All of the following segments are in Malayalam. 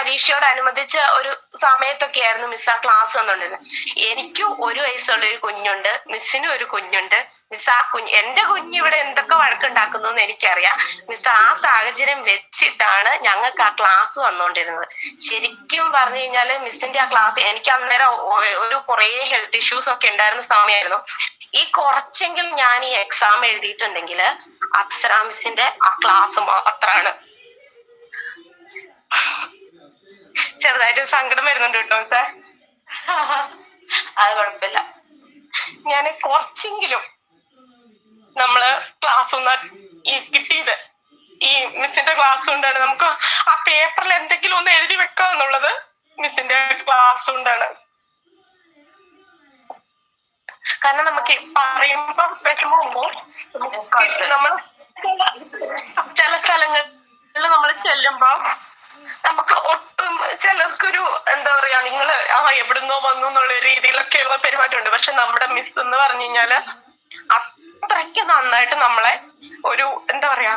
പരീക്ഷയോടനുബന്ധിച്ച ഒരു സമയത്തൊക്കെ ആയിരുന്നു മിസ് ആ ക്ലാസ് വന്നോണ്ടിരുന്നത്. എനിക്ക് ഒരു വയസ്സുള്ള ഒരു കുഞ്ഞുണ്ട് മിസ്സിനും ഒരു കുഞ്ഞുണ്ട്. മിസ് ആ കുഞ്ഞ് എന്റെ കുഞ്ഞ് ഇവിടെ എന്തൊക്കെ വഴക്കുണ്ടാക്കുന്നു എന്ന് എനിക്കറിയാം. മിസ് ആ സാഹചര്യം വെച്ചിട്ടാണ് ഞങ്ങൾക്ക് ആ ക്ലാസ് വന്നുകൊണ്ടിരുന്നത് ശരിക്കും പറഞ്ഞു കഴിഞ്ഞാൽ മിസ്സിന്റെ ആ ക്ലാസ് എനിക്ക് അന്നേരം ഒരു കുറേ ഹെൽത്ത് ഇഷ്യൂസ് ഒക്കെ ഉണ്ടായിരുന്ന സമയമായിരുന്നു ഈ കുറച്ചെങ്കിലും ഞാൻ ഈ എക്സാം എഴുതിയിട്ടുണ്ടെങ്കിൽ അപ്സരാ മിസ്സിന്റെ ആ ക്ലാസ് മാത്രാണ്. ചെറുതായിട്ട് സങ്കടം വരുന്നുണ്ട് കേട്ടോ സാർ അത് കുഴപ്പമില്ല. ഞാൻ കുറച്ചെങ്കിലും നമ്മൾ ക്ലാസ് ഒന്ന് കിട്ടിയത്. ഈ മിസ്സിന്റെ ക്ലാസ് കൊണ്ടാണ് നമുക്ക് ആ പേപ്പറിൽ എന്തെങ്കിലും ഒന്ന് എഴുതി വെക്കാം എന്നുള്ളത് മിസ്സിന്റെ ക്ലാസ് കൊണ്ടാണ്. കാരണം നമുക്ക് പറയുമ്പോ വരുമ്പോ നമ്മൾ ചില സ്ഥലങ്ങളിൽ നമ്മൾ ചെല്ലുമ്പോ നമുക്ക് ഒട്ടും ചിലർക്കൊരു എന്താ പറയാ നിങ്ങൾ ആ എവിടുന്നോ വന്നു എന്നുള്ള രീതിയിലൊക്കെയുള്ള പെരുമാറ്റമുണ്ട്. പക്ഷെ നമ്മുടെ മിസ് എന്ന് പറഞ്ഞു കഴിഞ്ഞാൽ അത്രയ്ക്ക് നന്നായിട്ട് നമ്മളെ ഒരു എന്താ പറയാ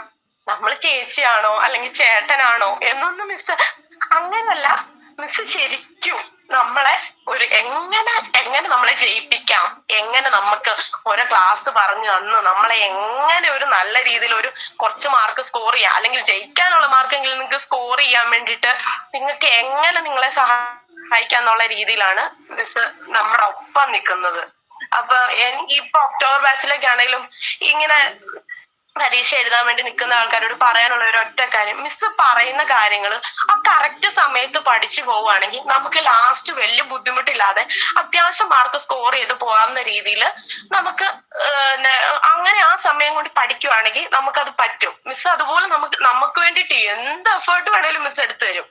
നമ്മൾ ചേച്ചിയാണോ അല്ലെങ്കിൽ ചേട്ടനാണോ എന്നൊന്നും മിസ് അങ്ങനല്ല മിസ് ശരിക്കും നമ്മളെ ഒരു എങ്ങനെ എങ്ങനെ നമ്മളെ ജയിപ്പിക്കാം? എങ്ങനെ നമുക്ക് ഓരോ ക്ലാസ് പറഞ്ഞു തന്നു നമ്മളെ എങ്ങനെ ഒരു നല്ല രീതിയിൽ ഒരു കുറച്ച് മാർക്ക് സ്കോർ ചെയ്യാം? അല്ലെങ്കിൽ ജയിക്കാനുള്ള മാർക്കെങ്കിലും നിങ്ങൾക്ക് സ്കോർ ചെയ്യാൻ വേണ്ടിയിട്ട് നിങ്ങൾക്ക് എങ്ങനെ നിങ്ങളെ സഹായിക്കാന്നുള്ള രീതിയിലാണ് മിസ് നമ്മുടെ ഒപ്പം നിൽക്കുന്നത്. അപ്പൊ ഇപ്പൊ ഒക്ടോബർ ബാച്ചിലേക്കാണെങ്കിലും ഇങ്ങനെ പരീക്ഷ എഴുതാൻ വേണ്ടി നിൽക്കുന്ന ആൾക്കാരോട് പറയാനുള്ള ഒരു ഒറ്റ കാര്യം. മിസ് പറയുന്ന കാര്യങ്ങൾ ആ കറക്റ്റ് സമയത്ത് പഠിച്ചു പോവുകയാണെങ്കിൽ നമുക്ക് ലാസ്റ്റ് വലിയ ബുദ്ധിമുട്ടില്ലാതെ അത്യാവശ്യം മാർക്ക് സ്കോർ ചെയ്ത് പോകാവുന്ന രീതിയിൽ നമുക്ക് അങ്ങനെ ആ സമയം കൊണ്ട് പഠിക്കുവാണെങ്കിൽ നമുക്കത് പറ്റും. മിസ് അതുപോലെ നമുക്ക് നമുക്ക് വേണ്ടിയിട്ട് എന്ത് എഫേർട്ട് വേണേലും മിസ് എടുത്തു തരും.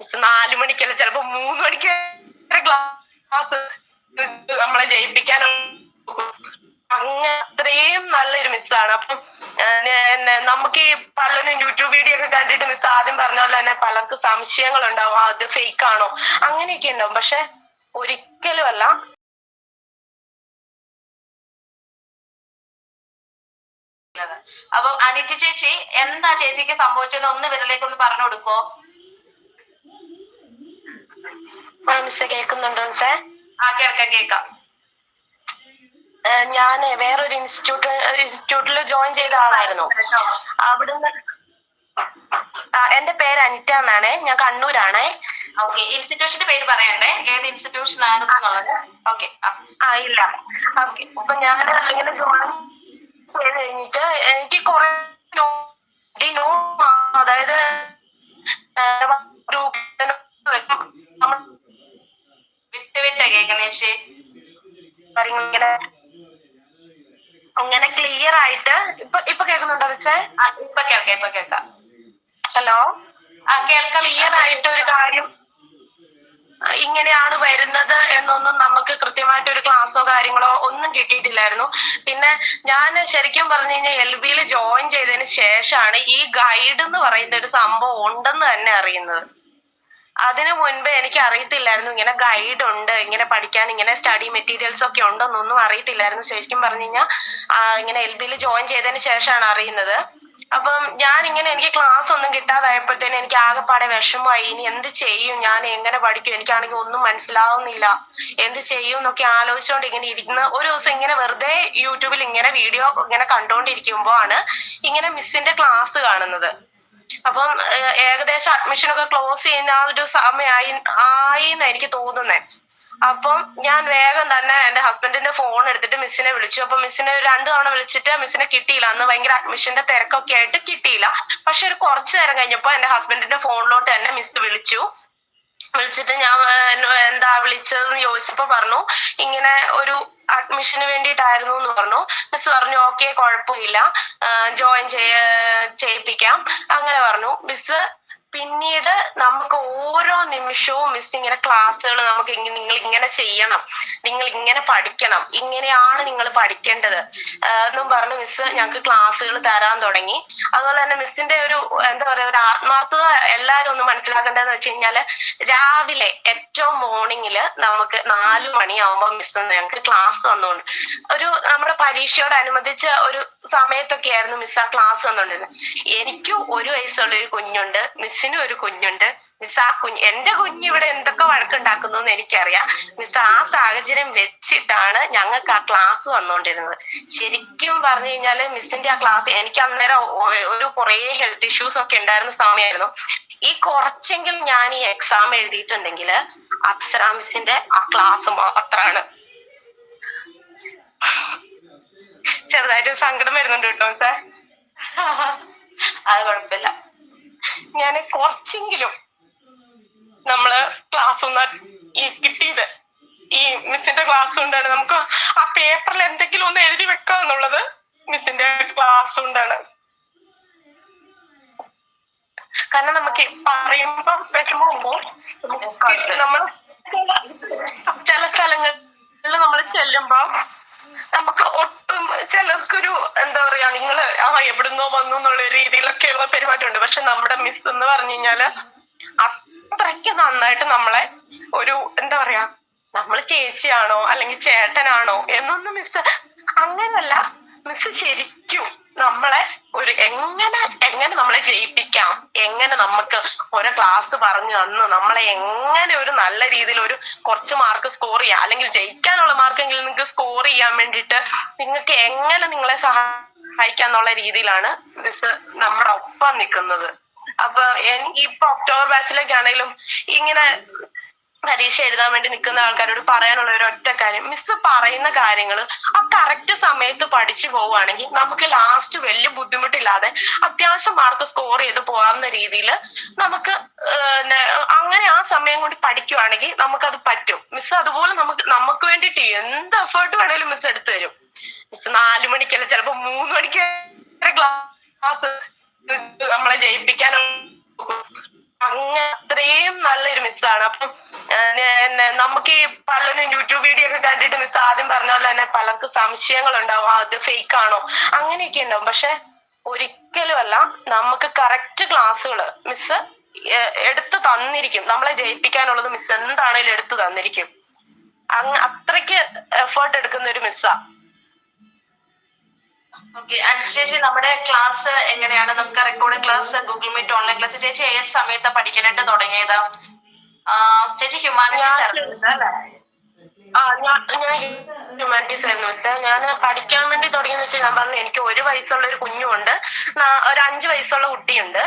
മിസ് നാലു മണിക്കല്ല ചിലപ്പോ മൂന്ന് മണിക്ക് ക്ലാസ് നമ്മളെ ജയിപ്പിക്കാനുള്ള അങ്ങനെ അത്രയും നല്ലൊരു മിസ്സാണ് അപ്പം നമുക്ക് ഈ പലരും യൂട്യൂബ് വീഡിയോ ഒക്കെ കണ്ടിട്ട് മിസ് ആദ്യം പറഞ്ഞ പോലെ തന്നെ പലർക്കും സംശയങ്ങൾ ഉണ്ടാവും അത് ഫേക്ക് ആണോ? അങ്ങനെയൊക്കെ ഉണ്ടാവും. പക്ഷെ ഒരിക്കലും അല്ല അപ്പം അനിറ്റ് ചേച്ചി എന്താ ചേച്ചിക്ക് സംഭവിച്ചത് ഒന്ന് ഇവരിലേക്ക് ഒന്ന് പറഞ്ഞു കൊടുക്കോ കേൾക്കുന്നുണ്ടോ മിസ്സേ ആ കേൾക്കാം കേൾക്കാം. ഞാൻ വേറൊരു ഇൻസ്റ്റിറ്റ്യൂട്ട് ഇൻസ്റ്റിറ്റ്യൂട്ടിൽ ജോയിൻ ചെയ്ത ആളായിരുന്നു. അവിടുന്ന് എന്റെ പേര് അനിറ്റ എന്നാണേ. ഞാൻ കണ്ണൂരാണേ. ഓക്കെ ഇൻസ്റ്റിറ്റ്യൂഷന്റെ പേര് പറയണ്ടേ? ഏത് ഇൻസ്റ്റിറ്റ്യൂഷൻ ആണെന്നുള്ളത്? ഓക്കെ ആ. ഇല്ല. ഓക്കെ അപ്പൊ ഞാൻ ഇങ്ങനെ ജോയിൻ ചെയ്ത് കഴിഞ്ഞിട്ട് എനിക്ക് കുറെ നോ അതായത് വിട്ട് വിട്ട കാര്യങ്ങൾ ഇങ്ങനെ അങ്ങനെ ക്ലിയർ ആയിട്ട് ഇപ്പൊ ഇപ്പൊ കേൾക്കുന്നുണ്ടോ പക്ഷേ ഇപ്പൊ കേൾക്കാം ഇപ്പൊ കേൾക്കാം. ഹലോ? ആ കേൾക്കാം ക്ലിയർ ആയിട്ട് ഒരു കാര്യം ഇങ്ങനെയാണ് വരുന്നത് എന്നൊന്നും നമുക്ക് കൃത്യമായിട്ട് ഒരു ക്ലാസ്സോ കാര്യങ്ങളോ ഒന്നും കിട്ടിയിട്ടില്ലായിരുന്നു. പിന്നെ ഞാൻ ശരിക്കും പറഞ്ഞു കഴിഞ്ഞാൽ എൽ ബിയിൽ ജോയിൻ ചെയ്തതിന് ശേഷമാണ് ഈ ഗൈഡ് എന്ന് പറയുന്ന ഒരു സംഭവം ഉണ്ടെന്ന് തന്നെ അറിയുന്നത്. അതിനു മുൻപ് എനിക്ക് അറിയത്തില്ലായിരുന്നു ഇങ്ങനെ ഗൈഡ് ഉണ്ട്. ഇങ്ങനെ പഠിക്കാൻ ഇങ്ങനെ സ്റ്റഡി മെറ്റീരിയൽസ് ഒക്കെ ഉണ്ടെന്നൊന്നും അറിയത്തില്ലായിരുന്നു. ശരിക്കും പറഞ്ഞു കഴിഞ്ഞാൽ ഇങ്ങനെ എൽ ബിയിൽ ജോയിൻ ചെയ്തതിന് ശേഷമാണ് അറിയുന്നത്. അപ്പം ഞാൻ ഇങ്ങനെ എനിക്ക് ക്ലാസ് ഒന്നും കിട്ടാതായപ്പോഴത്തേന് എനിക്ക് ആകെപ്പാടെ വിഷമമായി. ഇനി എന്ത് ചെയ്യും? ഞാൻ എങ്ങനെ പഠിക്കും? എനിക്കാണെങ്കിൽ ഒന്നും മനസ്സിലാവുന്നില്ല. എന്ത് ചെയ്യും എന്നൊക്കെ ആലോചിച്ചുകൊണ്ട് ഇങ്ങനെ ഇരിക്കുന്ന ഒരു ദിവസം ഇങ്ങനെ വെറുതെ യൂട്യൂബിൽ ഇങ്ങനെ വീഡിയോ ഇങ്ങനെ കണ്ടുകൊണ്ടിരിക്കുമ്പോ ആണ് ഇങ്ങനെ മിസ്സിന്റെ ക്ലാസ് കാണുന്നത്. അപ്പം ഏകദേശം അഡ്മിഷൻ ഒക്കെ ക്ലോസ് ചെയ്യുന്ന ആ ഒരു സമയമായി ആയി എന്ന് എനിക്ക് തോന്നുന്നേ. അപ്പം ഞാൻ വേഗം തന്നെ എന്റെ ഹസ്ബൻഡിന്റെ ഫോൺ എടുത്തിട്ട് മിസ്സിനെ വിളിച്ചു. അപ്പൊ മിസ്സിനെ രണ്ടു തവണ വിളിച്ചിട്ട് മിസ്സിനെ കിട്ടിയില്ല. അന്ന് ഭയങ്കര അഡ്മിഷന്റെ തിരക്കൊക്കെ ആയിട്ട് കിട്ടിയില്ല. പക്ഷെ ഒരു കുറച്ചു നേരം കഴിഞ്ഞപ്പോ എന്റെ ഹസ്ബൻഡിന്റെ ഫോണിലോട്ട് തന്നെ മിസ് വിളിച്ചു. വിളിച്ചിട്ട് ഞാൻ എന്താ വിളിച്ചതെന്ന് ചോദിച്ചപ്പോ പറഞ്ഞു ഇങ്ങനെ ഒരു അഡ്മിഷന് വേണ്ടിയിട്ടായിരുന്നു എന്ന് പറഞ്ഞു. മിസ് പറഞ്ഞു ഓക്കെ കുഴപ്പമില്ല. ജോയിൻ ചെയ്യ ചെയ്യിപ്പിക്കാം. അങ്ങനെ പറഞ്ഞു. മിസ് പിന്നീട് നമുക്ക് ഓരോ നിമിഷവും മിസ് ഇങ്ങനെ ക്ലാസ്സുകൾ നമുക്ക് നിങ്ങൾ ഇങ്ങനെ ചെയ്യണം. നിങ്ങൾ ഇങ്ങനെ പഠിക്കണം. ഇങ്ങനെയാണ് നിങ്ങൾ പഠിക്കേണ്ടത്. എന്നും പറഞ്ഞ് മിസ് ഞങ്ങൾക്ക് ക്ലാസ്സുകൾ തരാൻ തുടങ്ങി. അതുപോലെ തന്നെ മിസ്സിന്റെ ഒരു എന്താ പറയാ ഒരു ആത്മാർത്ഥത എല്ലാവരും ഒന്ന് മനസ്സിലാക്കേണ്ടതെന്ന് വെച്ച് കഴിഞ്ഞാൽ രാവിലെ ഏറ്റവും മോർണിംഗിൽ നമുക്ക് നാല് മണിയാവുമ്പോ മിസ് ഞങ്ങൾക്ക് ക്ലാസ് വന്നോണ്ട്. ഒരു നമ്മുടെ പരീക്ഷയോടനുബന്ധിച്ച ഒരു സമയത്തൊക്കെ ആയിരുന്നു മിസ് ആ ക്ലാസ് വന്നുകൊണ്ടിരുന്നത് എനിക്കും ഒരു വയസ്സുള്ള ഒരു കുഞ്ഞുണ്ട്. മിസ്സിന് മിസ്സിനും ഒരു കുഞ്ഞുണ്ട്. മിസ് ആ കുഞ്ഞ് എന്റെ കുഞ്ഞ് ഇവിടെ എന്തൊക്കെ വഴക്കുണ്ടാക്കുന്നു എന്ന് എനിക്കറിയാം. മിസ് ആ സാഹചര്യം വെച്ചിട്ടാണ് ഞങ്ങൾക്ക് ആ ക്ലാസ് വന്നുകൊണ്ടിരുന്നത് ശരിക്കും പറഞ്ഞു കഴിഞ്ഞാൽ മിസ്സിന്റെ ആ ക്ലാസ് എനിക്ക് അന്നേരം ഒരു കുറേ ഹെൽത്ത് ഇഷ്യൂസ് ഒക്കെ ഉണ്ടായിരുന്ന സമയമായിരുന്നു ഈ കുറച്ചെങ്കിലും ഞാൻ ഈ എക്സാം എഴുതിയിട്ടുണ്ടെങ്കിൽ അപ്സര മിസ്സിന്റെ ആ ക്ലാസ് മാത്രമാണ് ചെറുതായിട്ട് സങ്കടം വരുന്നുണ്ട് കേട്ടോ സാർ അത് കുഴപ്പമില്ല. ഞാൻ കുറച്ചെങ്കിലും നമ്മൾ ക്ലാസ് ഒന്ന് ഈ കിട്ടിയത്. ഈ മിസ്സിന്റെ ക്ലാസ് കൊണ്ടാണ്. നമുക്ക് ആ പേപ്പറിൽ എന്തെങ്കിലും ഒന്ന് എഴുതി വെക്കുക എന്നുള്ളത് മിസ്സിന്റെ ക്ലാസ് കൊണ്ടാണ്. കാരണം നമുക്ക് പറയുമ്പോ വിഷമമുമ്പോ നമ്മൾ ചില സ്ഥലങ്ങളിൽ നമ്മൾ ചെല്ലുമ്പോ നമുക്ക് ചിലർക്കൊരു എന്താ പറയാ നിങ്ങൾ ആ എവിടുന്നോ വന്നു എന്നുള്ള രീതിയിലൊക്കെയുള്ള പെരുമാറ്റമുണ്ട്. പക്ഷെ നമ്മുടെ മിസ് എന്ന് പറഞ്ഞു കഴിഞ്ഞാൽ അത്രയ്ക്ക് നന്നായിട്ട് നമ്മളെ ഒരു എന്താ പറയാ നമ്മൾ ചേച്ചിയാണോ അല്ലെങ്കിൽ ചേട്ടനാണോ എന്നൊന്നും മിസ് അങ്ങനല്ല മിസ് ശരിക്കും നമ്മളെ ഒരു എങ്ങനെ എങ്ങനെ നമ്മളെ ജയിപ്പിക്കാം? എങ്ങനെ നമുക്ക് ഒരു ക്ലാസ് പറഞ്ഞു തന്നു? നമ്മളെ എങ്ങനെ ഒരു നല്ല രീതിയിൽ ഒരു കുറച്ച് മാർക്ക് സ്കോർ ചെയ്യാം? അല്ലെങ്കിൽ ജയിക്കാനുള്ള മാർക്കെങ്കിലും നിങ്ങൾക്ക് സ്കോർ ചെയ്യാൻ വേണ്ടിയിട്ട് നിങ്ങൾക്ക് എങ്ങനെ നിങ്ങളെ സഹായിക്കാന്നുള്ള രീതിയിലാണ് മിസ് നമ്മുടെ ഒപ്പം നിൽക്കുന്നത്. അപ്പൊ എനിക്ക് ഇപ്പൊ ഒക്ടോബർ ബാച്ചിലേക്കാണെങ്കിലും ഇങ്ങനെ പരീക്ഷ എഴുതാൻ വേണ്ടി നിൽക്കുന്ന ആൾക്കാരോട് പറയാനുള്ള ഒരു ഒറ്റ കാര്യം. മിസ് പറയുന്ന കാര്യങ്ങൾ ആ കറക്റ്റ് സമയത്ത് പഠിച്ചു പോവുകയാണെങ്കിൽ നമുക്ക് ലാസ്റ്റ് വലിയ ബുദ്ധിമുട്ടില്ലാതെ അത്യാവശ്യം മാർക്ക് സ്കോർ ചെയ്ത് പോകാവുന്ന രീതിയിൽ നമുക്ക് അങ്ങനെ ആ സമയം കൊണ്ട് പഠിക്കുവാണെങ്കിൽ നമുക്കത് പറ്റും. മിസ് അതുപോലെ നമുക്ക് നമുക്ക് വേണ്ടിയിട്ട് എന്ത് എഫേർട്ട് വേണേലും മിസ് എടുത്തു തരും. മിസ് നാലു മണിക്കല്ല ചിലപ്പോ മൂന്ന് മണിക്ക് ക്ലാസ് നമ്മളെ ജയിപ്പിക്കാനുള്ള അങ്ങനെ അത്രയും നല്ലൊരു മിസ്സാണ് അപ്പം നമുക്ക് ഈ പലരും യൂട്യൂബ് വീഡിയോ ഒക്കെ കണ്ടിട്ട് മിസ് ആദ്യം പറഞ്ഞ പോലെ തന്നെ പലർക്ക് സംശയങ്ങൾ ഉണ്ടാവും അത് ഫേക്ക് ആണോ? അങ്ങനെയൊക്കെ ഉണ്ടാവും. പക്ഷെ ഒരിക്കലും അല്ല നമുക്ക് കറക്റ്റ് ക്ലാസ്സുകൾ മിസ് എടുത്തു തന്നിരിക്കും. നമ്മളെ ജയിപ്പിക്കാനുള്ളത് മിസ് എന്താണേലും എടുത്തു തന്നിരിക്കും. അത്രയ്ക്ക് എഫേർട്ട് എടുക്കുന്ന ഒരു മിസ്സാ ഓക്കെ അഞ്ച് ചേച്ചി നമ്മുടെ ക്ലാസ് എങ്ങനെയാണ്? നമുക്ക് record class Google Meet online class ചേച്ചി ഏത് സമയത്താ പഠിക്കാനായിട്ട് തുടങ്ങിയത്? ചേച്ചി ഹ്യൂമാനിറ്റീസ് അല്ലേ? ആ ഞാൻ ഞാൻ ഹ്യൂമാനിറ്റീസ് ആയിരുന്നു. വെച്ചാൽ ഞാൻ പഠിക്കാൻ വേണ്ടി തുടങ്ങിയെന്ന് വെച്ചാൽ ഞാൻ പറഞ്ഞു എനിക്ക് ഒരു വയസ്സുള്ള ഒരു കുഞ്ഞുണ്ട് ഒരു അഞ്ച് വയസ്സുള്ള കുട്ടിയുണ്ട്.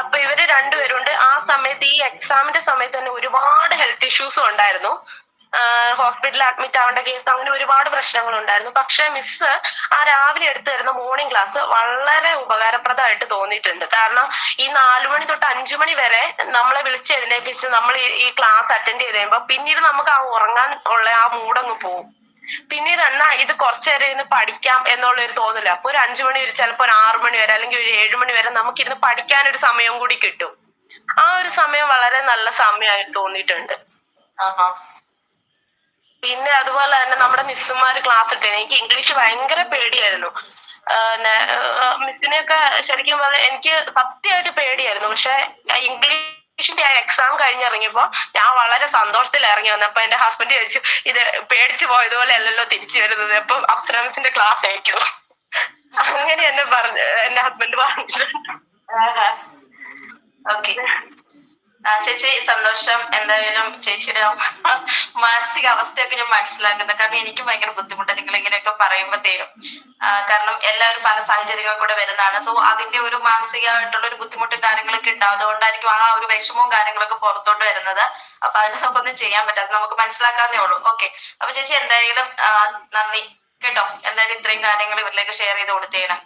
അപ്പൊ ഇവർ രണ്ടുപേരുണ്ട്. ആ സമയത്ത് ഈ എക്സാമിന്റെ സമയത്ത് തന്നെ ഒരുപാട് ഹെൽത്ത് ഇഷ്യൂസും ഉണ്ടായിരുന്നു. ഹോസ്പിറ്റലിൽ അഡ്മിറ്റ് ആവേണ്ട കേസ് അങ്ങനെ ഒരുപാട് പ്രശ്നങ്ങൾ ഉണ്ടായിരുന്നു പക്ഷെ മിസ് ആ രാവിലെ എടുത്തു തരുന്ന മോർണിംഗ് ക്ലാസ് വളരെ ഉപകാരപ്രദമായിട്ട് തോന്നിയിട്ടുണ്ട്. കാരണം ഈ നാലു മണി തൊട്ട് അഞ്ചു മണി വരെ നമ്മളെ വിളിച്ച് എഴുന്നേൽപ്പിച്ച് നമ്മൾ ഈ- ക്ലാസ് അറ്റൻഡ് ചെയ്ത് കഴിയുമ്പോൾ പിന്നീട് നമുക്ക് ആ ഉറങ്ങാൻ ഉള്ള ആ മൂടങ്ങ് പോകും പിന്നീട് എന്നാ ഇത് കുറച്ചു നേരം ഇരുന്ന് പഠിക്കാം എന്നുള്ള ഒരു തോന്നൽ. അപ്പൊ ഒരു അഞ്ചു മണി വരെ ചിലപ്പോ ഒരു ആറു മണി വരെ അല്ലെങ്കിൽ ഒരു ഏഴു മണി വരെ നമുക്ക് ഇരുന്ന് പഠിക്കാൻ ഒരു സമയം കൂടി കിട്ടും. ആ ഒരു സമയം വളരെ നല്ല സമയമായി തോന്നിയിട്ടുണ്ട്. ആഹാ. പിന്നെ അതുപോലെ തന്നെ നമ്മുടെ മിസ്സുമാര് ക്ലാസ് എടുത്തത് എനിക്ക് ഇംഗ്ലീഷ് ഭയങ്കര പേടിയായിരുന്നു. മിസ്സിനെയൊക്കെ ശരിക്കും പറഞ്ഞാൽ എനിക്ക് സത്യമായിട്ട് പേടിയായിരുന്നു. പക്ഷെ ഇംഗ്ലീഷിന്റെ ആ എക്സാം കഴിഞ്ഞിറങ്ങിയപ്പോ ഞാൻ വളരെ സന്തോഷത്തിൽ ഇറങ്ങി വന്നു. അപ്പൊ എന്റെ ഹസ്ബൻഡ് ചോദിച്ചു ഇത് പേടിച്ചു പോയതുപോലെ അല്ലല്ലോ തിരിച്ചു വരുന്നത്? അപ്പൊ അപ്സരമിച്ചിന്റെ ക്ലാസ് ആയിരിക്കും? അങ്ങനെ എന്നെ പറഞ്ഞു എന്റെ ഹസ്ബൻഡ് പറഞ്ഞു ഓക്കെ ചേച്ചി സന്തോഷം. എന്തായാലും ചേച്ചിയുടെ മാനസിക അവസ്ഥയൊക്കെ ഞാൻ മനസ്സിലാക്കുന്നത് കാരണം എനിക്ക് ഭയങ്കര ബുദ്ധിമുട്ട് നിങ്ങൾ ഇങ്ങനെയൊക്കെ പറയുമ്പോഴത്തേനും കാരണം എല്ലാവരും പല സാഹചര്യങ്ങൾ കൂടെ വരുന്നതാണ്. സോ അതിന്റെ ഒരു മാനസികമായിട്ടുള്ള ഒരു ബുദ്ധിമുട്ടും കാര്യങ്ങളൊക്കെ ഉണ്ടാവും അതുകൊണ്ടായിരിക്കും ആ ഒരു വിഷമവും കാര്യങ്ങളൊക്കെ പുറത്തോട്ട് വരുന്നത്. അപ്പൊ അതിന് നമുക്കൊന്നും ചെയ്യാൻ പറ്റാതെ നമുക്ക് മനസ്സിലാക്കാന്നേ ഉള്ളൂ. ഓക്കെ അപ്പൊ ചേച്ചി എന്തായാലും നന്ദി. കേട്ടോ. എന്തായാലും ഇത്രയും കാര്യങ്ങൾ ഇവരിലേക്ക് ഷെയർ ചെയ്ത് കൊടുത്തേനെ.